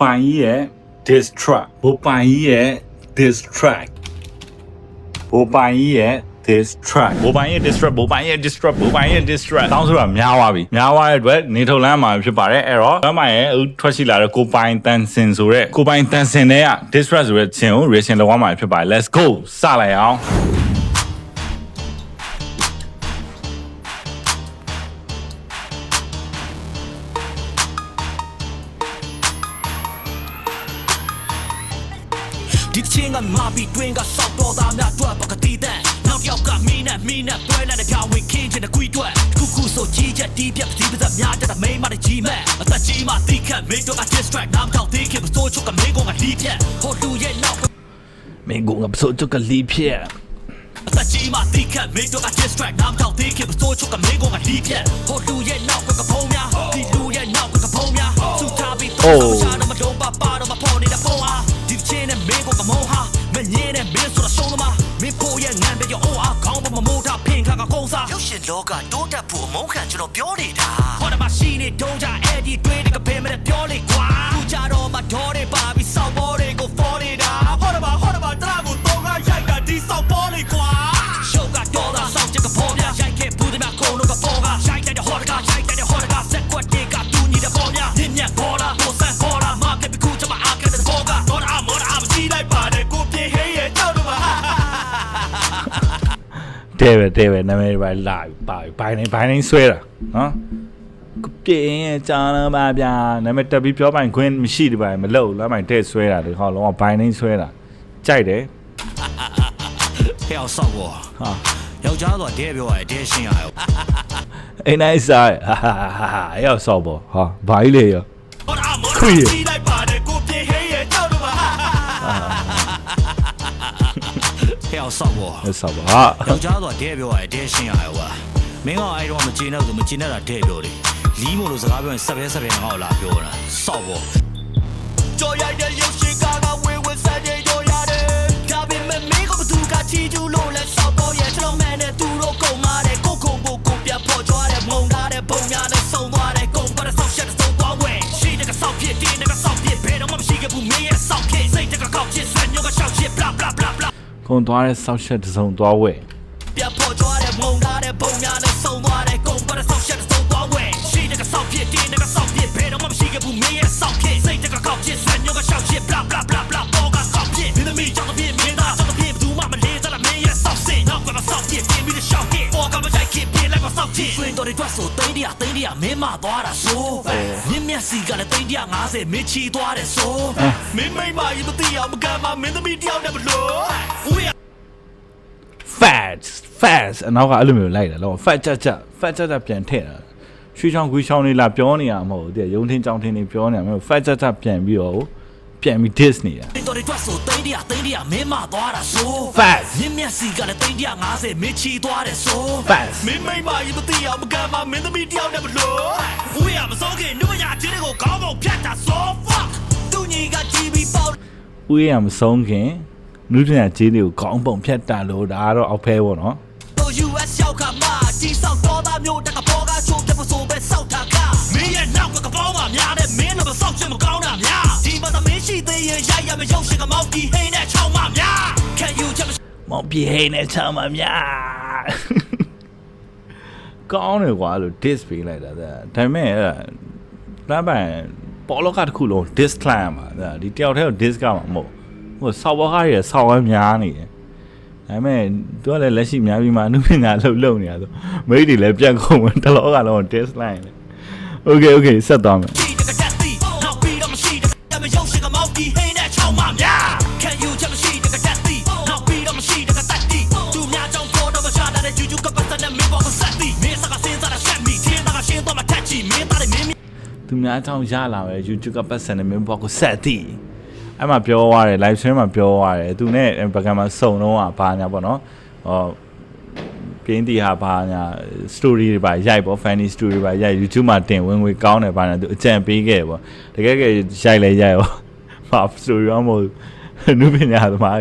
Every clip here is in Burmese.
ပိုင်ကြီးရဲ့ diss track ဘိုပိုင်ကြီးရဲ့ diss track ဘိုပိုင်ကြီးရဲ့ diss track ဘိုပိုင်ရဲ့ diss track ဘိုပိုင်ရဲ့ diss track ဘိုပိုင်ရဲ့ diss track တောင်းဆိုတာများသွားပြီများသွားတဲ့အတွက်နေထုတ်လမ်းမှာဖြစ်ပါတယ်အဲ့တော့လမ်းမှာရဲ့အခုထွက်ရှိလာတဲ့ကိုပိုင်တန်စင်ဆိုတဲ့ကိုပိုင်တန်စင်တဲ့က diss track ဆိုတဲ့ခြင်းကို reaction လောက်မှာဖြစ်ပါတယ် let's go စလိုက်အောင် ဒီချင်းကမာပြီးတွင်းကစောက်တော်သားများတွေ့ပကတိတဲ့နောက်တစ်ယောက်ကမင်းနဲ့မင်းနဲ့တွဲလိုက်တဲ့ကြောင်ဝင်ခင်းချင်တဲ့ကွီတွဲခုခုဆိုကြီးချက်တီးပြက်ဒီပစများတဲ့မိန်းမတဲ့ကြီးမဲ့အသက်ကြီးမှတိခတ်မင်းတို့က distract နားထောင်သေးခင်မစိုးချုပ်ကမင်းကောင်ကလီးဖြက်ဟိုလူရဲ့နောက်မင်းကငါပစိုးချက်ကလီဖြစ်အသက်ကြီးမှတိခတ်မင်းတို့က distract နားထောင်သေးခင်မစိုးချုပ်ကမင်းကောင်ကလီးဖြက်ဟိုလူရဲ့နောက်ကကဖုံးများဒီလူရဲ့နောက်ကကဖုံးများစုထားပြီးတော့ရှာတော့မတော့ လောကတိုးတက်ဖို့အမုန်းခံကျွန်တော်ပြောနေတာဟောတယ်မရှိနေတုံးကြ တဲပဲတဲပဲနာမည်တွေပါလာပြီပါပြီဘိုင်းနေဘိုင်းနေဆွဲတာနော်ကပြင်းရဲ့ကြာလာပါဗျာနာမည်တက်ပြီးပြောပိုင်ခွင့်မရှိတယ်ပါမလို့လမ်းမိုင်တဲ့ဆွဲတာဒီဟောလုံးဝဘိုင်းနေဆွဲတာကြိုက်တယ်ဟဲ့အောင်ဆောက်ပေါ်ဟာယောက်ျားတော့တဲပြောရတယ်တဲရှင်းရတယ်အိမ်နိုင်စားဟာဟာဟာဟာအဲ့ရောက်ဆောက်ပေါ့ဟာဘာကြီးလေရောဟောတာမောခွေး ဆောက်ပေါ်အဲ့ဆောက်ပါဟာယောက်ျားတော့တဲပြောရတယ်တဲရှင်းရတယ်ကွာမင်းကအဲ့တော့မကျင်တော့သူမကျင်တော့တဲပြောတယ်လီးမို့လို့စကားပြောရင်စက်ပဲစက်ပဲငါ့ကိုလာပြောတာဆောက်ပေါ်ကြော်ရိုက်တဲ့ရုပ်ရှင်ကားကဝေဝစတဲ့ကြော်ရတယ်ဒါပေမဲ့မင်းကဘသူကချီကျူးလို့လဲဆောက်ပေါ်ရဲ့ကျွန်တော်မန်နဲ့သူတို့ကုန် blah ခုံသွားတဲ့ဆောက်ရှက်တစ်စုံသွားဝဲပြပေါ်ကြွားတဲ့မုံကားတဲ့ဘုံများနဲ့စုံသွားတယ်ကုန်ပါတဲ့ဆောက်ရှက်တဲ့စုံသွားဝဲရှိတဲ့ကဆောက်ဖြစ်တင်းတဲ့ကဆောက်ဖြစ်ဘယ်တော့မှမရှိခဲ့ဘူးမင်းရဲ့ဆောက်ဖြစ်စိတ်တကကောက်ဖြစ်ဆွဲညောကရှောက်ဖြစ် blah blah blah blah ပေါ်ကဆောက်ဖြစ်မင်းသမီးကြောင့်ဖြစ်မင်းသားကြောင့်ဖြစ် တော်တွေတွတ်ဆိုတိန်းတရတိန်းတရမင်းမသွားတာဆိုမြင့်မြတ်စီကလည်းတိန်းတရ50မင်းချီသွားတယ်ဆိုမင်းမိမကြီးမသိအောင်မကမ်းမမင်းသမီးတယောက်နဲ့မလို့ဦးရ fats fats အနောက်ကအဲ့လိုမျိုးလိုက်တာလော fat ကြကြ fat ကြကြပြန်ထည့်တာရွှေချောင်းခွေးချောင်းလေးလာပြောနေရမှာမဟုတ်ဘူးတဲ့ရုံထင်းချောင်းထင်းလေးပြောနေရမှာ fat ကြကြပြန်ပြီးတော့ ပြန်ပြီး diss နေတာတော်တွေတွတ်ဆိုတိန်းတရတိန်းတရမင်းမသွားတာဆို Fast မြင့်မြတ်စီကလည်းတိန်းတရ50မင်းချီသွားတယ်ဆို fats မင်းမိမကြီးမသိအောင်မကမ်းမမင်းသမီးတယောက်နဲ့မလို့ဦးရမစိုးခင်နုမရချင်းတွေကိုခေါင်းပုံဖြတ်တာ so fuck သူညီက TV ပေါက်ဥယျာမဆုံးခင်နုထညာကြီးလေးကိုခေါင်းပုံဖြတ်တာလို့ဒါကတော့အောက်ဖဲပေါ့နော်တို့ US ရောက်ခါမှဒီဆောက်တော်သားမျိုးတကပေါ်ကချိုးတဲ့ပစိုးပဲစောက်တာကမင်းရဲ့နောက်ကကပေါင်းပါများတဲ့မင်းတော့မစောက်ချင်မကောင်းတာများဒီမှာသမင်း ရှိသေးရင်ရရမရုပ်ရှင်ကမောက်ကြီးဟိန်းနဲ့ချောင်းမများခံယူချက်မောက်ကြီးဟိန်းနဲ့ချောင်းမများကောင်းတယ်ကွာလို့ diss ပေးလိုက်တာဒါပေမဲ့အဲ့ဒါတမ်းပန်ပေါ်လောကတစ်ခုလုံး diss ခံရမှာဒါဒီတယောက်တည်းကို diss ကမှာမဟုတ်ဟိုဆောက်ဘွားကားတွေဆောက်ဝဲများနေတယ်ဒါပေမဲ့သူကလည်းလက်ရှိများပြီးမှအမှုပညာလှုပ်လှုပ်နေတာဆိုမိတ်တွေလည်းပြန်ကုန်ဝင်တလောကလုံး diss လိုက်တယ် Okay okay ဆက်သွားမယ် များအကြောင်းရလာပဲ YouTube ကပတ်စံနေမင်းဘောကိုဆက်တည်အဲ့မှာပြောသွားတယ် live stream မှာပြောသွားတယ်သူနဲ့ပကံမှာစုံတော့ဘာညာပေါ့နော်ဟောပြင်းတီဟာဘာညာ story တွေပါရိုက်ပေါ့ funny story တွေပါရိုက် YouTube မှာတင်ဝင်ငွေကောင်းတယ်ဘာညာသူအကြံပေးခဲ့ပေါ့တကယ်ကယ်ရိုက်လဲရိုက်ပေါ့ဘာ story ရောမဟုတ်နုပညာသမား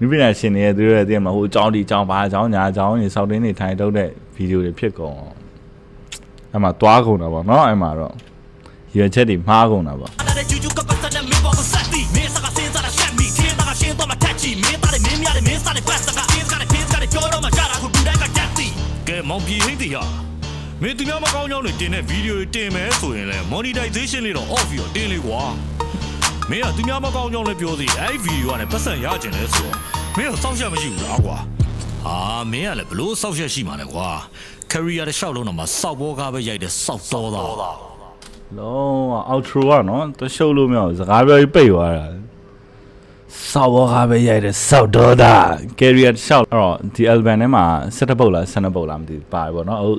နုပညာရှင်တွေသူတို့ရဲ့တင်မှာဟိုအကြောင်းဒီအကြောင်းဘာအကြောင်းညာအကြောင်းတွေစောက်တင်းတွေထိုင်ထုတ်တဲ့ဗီဒီယိုတွေဖြစ်ကုန်အဲ့မှာတွားကုန်တာပေါ့နော်အဲ့မှာတော့ရွယ်ချက်တွေမှားကုန်တာပေါ့တဲ့ဂျူဂျူကပတ်တဲ့မဘောကိုဆက်သည်မင်းစကားစင်းစားတာ ရှက်မိချင်းသားကရှင်းတော့မှထက်ချီမင်းသားတွေမင်းများတွေမင်းစားတွေဘတ်စကား Pins ကတွေ Pins ကတွေပြောတော့မှကြတာကိုလူတိုင်းကတက်သည်ကဲမောင်ပြေဟိတ်တီဟာမင်းသူများမကောင်းကြောင်းတွေတင်တဲ့ဗီဒီယိုတွေတင်မယ်ဆိုရင်လည်း monetization လေးတော့ off ပြီးတော့တင်လေကွာမင်းကသူများမကောင်းကြောင်းလည်းပြောသေးအဲ့ဗီဒီယိုကလည်းပတ်စံရကျင်လဲဆိုတော့မင်းကစောင့်ရှက်မရှိဘူးလားကွာအာမင်းကလည်းဘလို့စောင့်ရှက်ရှိမှာလဲကွာ career တစ်လျှောက်လုံးတော့မှစောက်ဘောကားပဲရိုက်တဲ့စောက်တော်သား လုံးဝ outro ကနော်တရှုပ်လို့မရဘူးစကားပြောပြီးပိတ်သွားတာစောက်ဘောကပဲရိုက်တယ်စောက်တော့တာ career ရှောက်အဲ့တော့ဒီ album ထဲမှာ17ပုတ်လား12ပုတ်လားမသိဘူးပါတယ်ပေါ့နော်အခု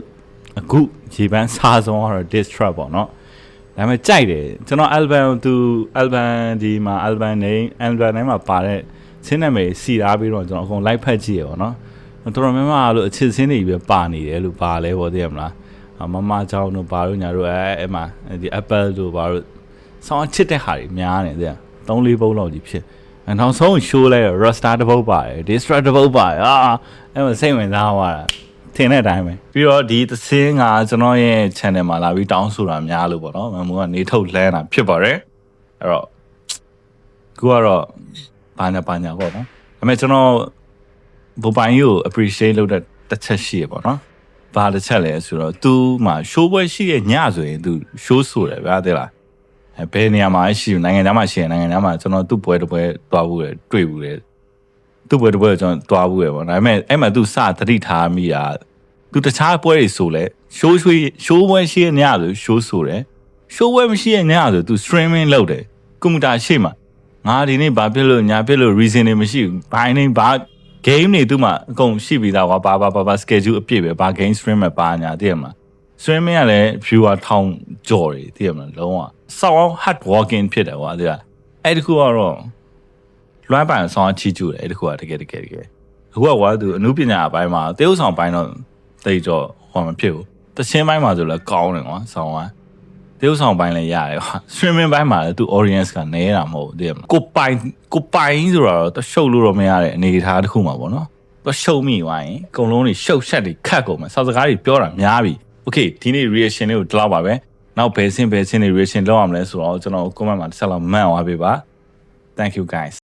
အခုရေပန်းစားဆုံးကတော့ diss track ပေါ့နော်ဒါပေမဲ့ကြိုက်တယ်ကျွန်တော် album သူ album ဒီမှာ album name album ထဲမှာပါတဲ့ဆင်းနာမည်စီထားပြီးတော့ကျွန်တော်အကုန် live ဖတ်ကြည့်ရပေါ့နော်တော်တော်များများလို့အချစ်စင်းတွေပဲပါနေတယ်လို့ပါလဲပေါ့သိရမလားအ မမချောင်းတို့ဘာလို့ညာတို့အဲအဲ့မှာဒီ apple တို့ဘာလို့ဆောင်းချစ်တဲ့ဟာတွေများနေတယ်3 4ပုံလောက်ကြီးဖြစ်အနောက်ဆုံး show လဲ Rasta တစ်ပုတ်ပါတယ် Distra တစ်ပုတ်ပါတယ်အာအဲ့မှာစိတ်ဝင်စားသွားတာထင်တဲ့အတိုင်းပဲပြီးတော့ဒီသင်းကကျွန်တော်ရဲ့ channel မှာလာပြီးတောင်းဆိုတာများလို့ပေါ့နော်မမိုးကနေထုတ်လှမ်းတာဖြစ်ပါတယ်အဲ့တော့ကိုကတော့ဘာညာဘာညာပေါ့နော်ဒါပေမဲ့ကျွန်တော်ဘူပိုင်ကြီးကို appreciate လုပ်တဲ့တစ်ချက်ရှိရပေါ့နော် ဘာတစ်ချက်လဲဆိုတော့သူမှရှိုးပွဲရှိရဲ့ညဆိုရင်သူရှိုးဆိုတယ်ဗျာတဲ့လားအဲဘယ်နေရာမှာရှိနိုင်ငံသားမှာရှိရင်နိုင်ငံသားမှာကျွန်တော်သူ့ပွဲတစ်ပွဲတွားဘူးလေတွေ့ဘူးလေသူ့ပွဲတစ်ပွဲကျွန်တော်တွားဘူးလေပေါ့ဒါပေမဲ့အဲ့မှာသူစသတိထားမိတာသူတခြားပွဲတွေဆိုလဲရှိုးရွှေရှိုးပွဲရှိရဲ့ညဆိုရှိုးဆိုတယ်ရှိုးပွဲမရှိရဲ့ညဆိုသူ streaming လုပ်တယ်ကွန်ပျူတာရှေ့မှာငါဒီနေ့ဘာဖြစ်လို့ညာဖြစ်လို့ reason တွေမရှိဘူးဘိုင်းနေဘာ game တွေသူ့မှာအကုန်ရှိပြီးသားကွာဘာဘာဘာဘာ schedule အပြည့်ပဲဘာ game stream မှာပါညာတည်ရမှာ streaming ကလည်း viewer ထောင်ကြော်တယ်တည်ရမှာလုံးဝစောင်း hard working ဖြစ်တယ်ကွာတည်ရအဲ့ဒီခုကတော့လွှမ်းပိုင်ဆောင်ချီကျူတယ်အဲ့ဒီခုကတကယ်တကယ်တကယ်အခုကကွာသူအမှုပညာအပိုင်းမှာတေးဥဆောင်ပိုင်းတော့တိတ်ကြောဟောမဖြစ်ဘူးတချင်းပိုင်းမှာဆိုလည်းကောင်းတယ်ကွာဆောင်းက တေးဥဆောင်ပိုင်းလည်းရတယ်ကွာ streaming ပိုင်းမှာလည်းသူ audience ကနေတာမဟုတ်ဘူးတည်ရမလားကိုပိုင်ကိုပိုင်ဆိုတော့တရှုပ်လို့တော့မရတဲ့အနေအထားတစ်ခုမှာပေါ့နော်တရှုပ်မိသွားရင်အကုန်လုံးတွေရှုပ်ရှက်တွေခတ်ကုန်မယ်စောက်စကားတွေပြောတာများပြီ okay ဒီနေ့ reaction လေးကိုဒီလောက်ပါပဲနောက်ဘယ်ဆင်းဘယ်ဆင်းတွေ reaction လုပ်ရမလဲဆိုတော့ကျွန်တော် comment မှာတစ်ချက်လောက်မှန်သွားပေးပါ thank you guys